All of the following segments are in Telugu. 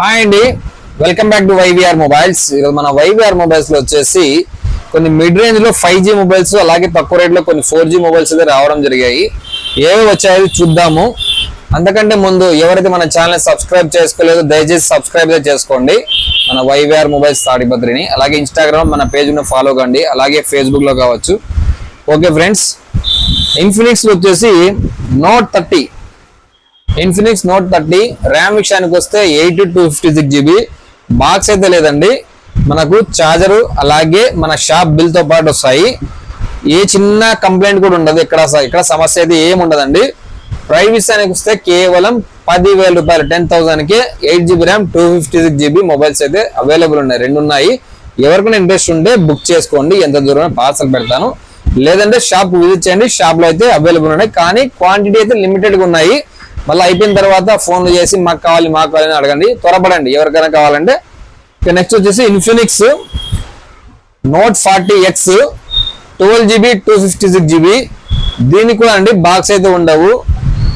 హాయ్ అండి. Welcome back to YVR mobiles ఈరోజు మన వైవిఆర్ మొబైల్స్లో వచ్చేసి కొన్ని మిడ్ రేంజ్లో ఫైవ్ జీ మొబైల్స్ అలాగే తక్కువ రేట్లో కొన్ని ఫోర్ జీ మొబైల్స్ అయితే రావడం జరిగాయి. ఏవి వచ్చాయో చూద్దాము. అంతకంటే ముందు ఎవరైతే మన ఛానల్ సబ్స్క్రైబ్ చేసుకోలేదో దయచేసి సబ్స్క్రైబ్ చేసుకోండి. మన వైవిఆర్ మొబైల్స్ తాడిపత్రిని అలాగే ఇన్స్టాగ్రామ్ మన పేజ్ను ఫాలో కండి అలాగే ఫేస్బుక్లో కావచ్చు. ఓకే ఫ్రెండ్స్ ఇన్ఫినిక్స్ వచ్చేసి note thirty Infinix note thirty RAM విషయానికి వస్తే eight two fifty six GB box అయితే లేదండి. మనకు చార్జరు అలాగే మన షాప్ బిల్తో పాటు వస్తాయి. ఏ చిన్న కంప్లైంట్ కూడా ఉండదు. ఇక్కడ స- ఇక్కడ సమస్య అయితే ఏమి ఉండదండి. ప్రైస్ విషయానికి వస్తే కేవలం పదివేల రూపాయలు ten థౌసండ్కి eight GB RAM two fifty six GB mobiles అయితే అవైలబుల్ ఉన్నాయి. రెండు ఉన్నాయి. ఎవరికైనా ఇంట్రెస్ట్ ఉంటే బుక్ చేసుకోండి. ఎంత దూరం పార్సల్ పెడతాను. లేదంటే షాప్ విజిట్ చేయండి. షాప్లో అయితే అవైలబుల్ ఉన్నాయి. కానీ క్వాంటిటీ అయితే లిమిటెడ్గా ఉన్నాయి. మళ్ళీ అయిపోయిన తర్వాత ఫోన్లు చేసి మాకు కావాలి మాకు కావాలి అని అడగండి. త్వరపడండి. ఎవరికైనా కావాలంటే ఇక నెక్స్ట్ వచ్చేసి Infinix note forty X twelve GB two fifty six GB దీనికి కూడా అండి బాక్స్ అయితే ఉండవు.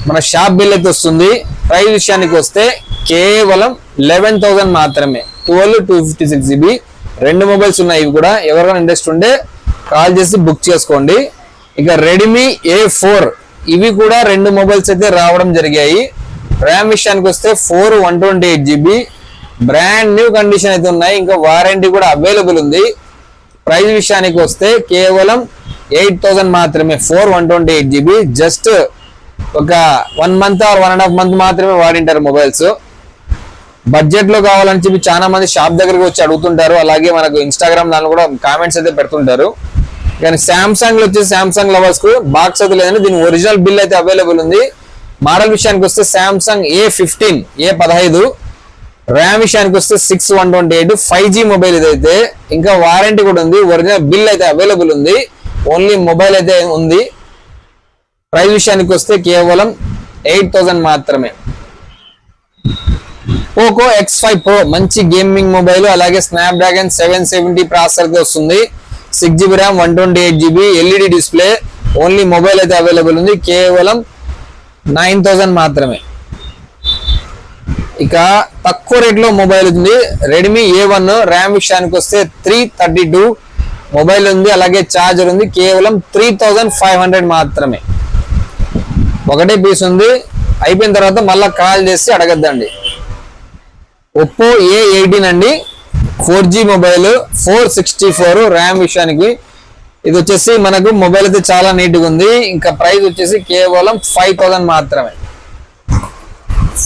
మన షాప్ బిల్ అయితే వస్తుంది. ప్రైస్ విషయానికి వస్తే కేవలం లెవెన్ థౌసండ్ మాత్రమే. Twelve two fifty six GB రెండు మొబైల్స్ ఉన్నాయి ఇవి కూడా. ఎవరికైనా ఇంట్రెస్ట్ ఉంటే కాల్ చేసి బుక్ చేసుకోండి. ఇక రెడ్మీ ఏ ఫోర్ ఇవి కూడా రెండు మొబైల్స్ అయితే రావడం జరిగాయి. ర్యామ్ విషయానికి వస్తే four one twenty eight GB. Brand new condition అయితే ఉన్నాయి. ఇంకా వారంటీ కూడా అవైలబుల్ ఉంది. ప్రైస్ విషయానికి వస్తే కేవలం ఎయిట్ థౌసండ్ మాత్రమే four one twenty eight GB. Just ఒక one month or one and half month మాత్రమే వాడింటారు మొబైల్స్. బడ్జెట్లో కావాలని చెప్పి చాలా మంది షాప్ దగ్గరికి వచ్చి అడుగుతుంటారు. అలాగే మనకు ఇన్స్టాగ్రామ్ దానిలో కూడా కామెంట్స్ అయితే పెడుతుంటారు. కానీ శాంసంగ్లో వచ్చేసి శాంసంగ్ లవర్స్కు బాక్స్ అయితే లేదండి. దీని ఒరిజినల్ బిల్ అయితే అవైలబుల్ ఉంది. మోడల్ విషయానికి వస్తే శాంసంగ్ ఏ ఫిఫ్టీన్ ఏ పదహైదు ర్యామ్ విషయానికి వస్తే six one twenty eight five G mobile ఇదైతే ఇంకా వారంటీ కూడా ఉంది. ఒరిజినల్ బిల్ అయితే అవైలబుల్ ఉంది. ఓన్లీ మొబైల్ అయితే ఉంది. ప్రైస్ విషయానికి వస్తే కేవలం ఎయిట్ థౌజండ్ మాత్రమే. పోకో ఎక్స్ ఫైవ్ ప్రో మంచి గేమింగ్ మొబైల్ అలాగే స్నాప్డ్రాగన్ సెవెన్ సెవెంటీ ప్రాసెసర్ వస్తుంది. Six GB RAM one twenty eight GB LED display only mobile అయితే అవైలబుల్ ఉంది కేవలం నైన్ థౌజండ్ మాత్రమే. ఇక తక్కువ రేట్లో మొబైల్ ఉంది. రెడ్మీ ఏ వన్ ర్యామ్ విషయానికి వస్తే త్రీ థర్టీ టూ మొబైల్ ఉంది అలాగే ఛార్జర్ ఉంది కేవలం త్రీ థౌజండ్ ఫైవ్ హండ్రెడ్ మాత్రమే. ఒకటే పీస్ ఉంది. అయిపోయిన తర్వాత మళ్ళీ కాల్ చేసి అడగద్దండి. ఒప్పో ఏ ఎయిటీన్ అండి. Four G mobile four sixty four RAM విషయానికి. ఇది వచ్చేసి మనకు మొబైల్ అయితే చాలా నీట్గా ఉంది. ఇంకా ప్రైస్ వచ్చేసి కేవలం ఫైవ్ థౌసండ్ మాత్రమే.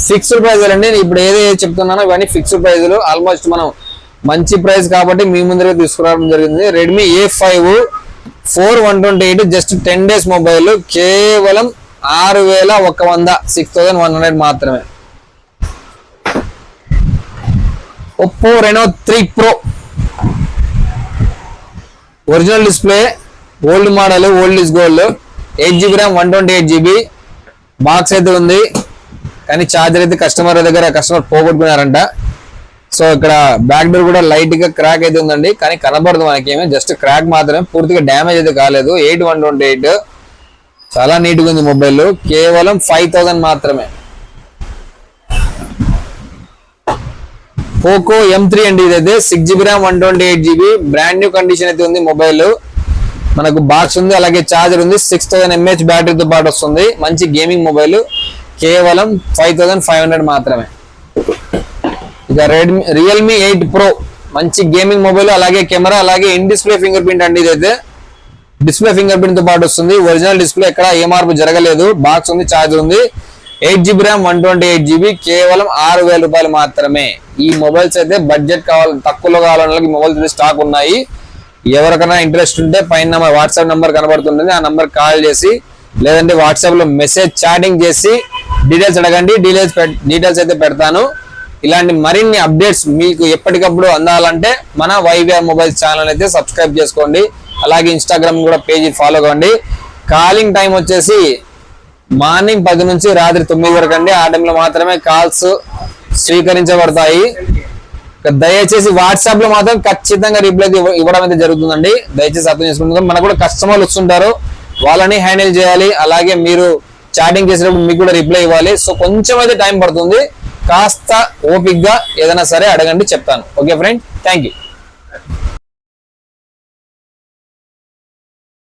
ఫిక్స్డ్ ప్రైజ్ అండి. నేను ఇప్పుడు ఏదైతే చెప్తున్నానో ఇవన్నీ ఫిక్స్డ్ ప్రైజులు ఆల్మోస్ట్ మనం మంచి ప్రైస్ కాబట్టి మీ ముందరే తీసుకురావడం జరిగింది. Redmi A five four one twenty eight just ten days mobile కేవలం ఆరు వేల ఒక వంద సిక్స్ థౌసండ్ వన్ హండ్రెడ్ మాత్రమే. Oppo Reno three pro original display old model old is gold eight GB RAM one twenty eight GB box అయితే ఉంది. కానీ ఛార్జర్ అయితే కస్టమర్ దగ్గర కస్టమర్ పోగొట్టుకున్నారంట. సో ఇక్కడ బ్యాక్ డోర్ కూడా లైట్గా క్రాక్ అయితే ఉందండి. కానీ కనబడదు మనకేమి. జస్ట్ క్రాక్ మాత్రమే. పూర్తిగా డ్యామేజ్ అయితే కాలేదు. ఎయిట్ వన్ ట్వంటీ ఎయిట్ చాలా నీట్గా ఉంది మొబైల్ కేవలం ఫైవ్ థౌసండ్ మాత్రమే. పోకో ఎం త్రీ అండి ఇదైతే. Six GB RAM one twenty eight GB brand new condition అయితే ఉంది మొబైల్ మనకు బాక్స్ ఉంది అలాగే ఛార్జర్ ఉంది. సిక్స్ థౌసండ్ ఎంహెచ్ బ్యాటరీతో పాటు వస్తుంది. మంచి గేమింగ్ మొబైల్ కేవలం ఫైవ్ థౌసండ్ ఫైవ్ హండ్రెడ్ మాత్రమే. ఇక రెడ్మీ రియల్మీ ఎయిట్ ప్రో మంచి గేమింగ్ మొబైల్ అలాగే కెమెరా అలాగే ఇన్ డిస్ప్లే ఫింగర్ ప్రింట్ అండి ఇదైతే. డిస్ప్లే ఫింగర్ ప్రింట్తో పాటు వస్తుంది. ఒరిజినల్ డిస్ప్లే ఎక్కడ ఏ మార్పు జరగలేదు. బాక్స్ ఉంది ఛార్జర్ ఉంది. Eight GB RAM one twenty eight GB కేవలం ఆరు వేల రూపాయలు మాత్రమే. ఈ మొబైల్స్ అయితే బడ్జెట్ కావాలి తక్కువలో కావాలన్న వాళ్ళకి మొబైల్స్ అయితే స్టాక్ ఉన్నాయి. ఎవరికైనా ఇంట్రెస్ట్ ఉంటే పైన వాట్సాప్ నంబర్ కనబడుతుంటుంది. ఆ నంబర్ కాల్ చేసి లేదంటే వాట్సాప్లో మెసేజ్ చాటింగ్ చేసి డీటెయిల్స్ అడగండి. డీటెయిల్స్ డీటెయిల్స్ అయితే పెడతాను. ఇలాంటి మరిన్ని అప్డేట్స్ మీకు ఎప్పటికప్పుడు అందాలంటే మన వైవిఆర్ మొబైల్ ఛానల్ అయితే సబ్స్క్రైబ్ చేసుకోండి. అలాగే ఇన్స్టాగ్రామ్ కూడా పేజీ ఫాలో కావండి కాలింగ్ టైం వచ్చేసి మార్నింగ్ పది నుంచి రాత్రి తొమ్మిది వరకు అండి. ఆ టైంలో మాత్రమే కాల్స్ స్వీకరించబడతాయి. దయచేసి వాట్సాప్లో మాత్రం ఖచ్చితంగా రిప్లై ఇవ్వడం అయితే జరుగుతుందండి. దయచేసి అర్థం చేసుకుంటాం మనకు కూడా కస్టమర్లు వస్తుంటారు. వాళ్ళని హ్యాండిల్ చేయాలి. అలాగే మీరు చాటింగ్ చేసినప్పుడు మీకు కూడా రిప్లై ఇవ్వాలి. సో కొంచెం అయితే టైం పడుతుంది. కాస్త ఓపిక్గా ఏదైనా సరే అడగండి చెప్తాను. Okay friend? Thank you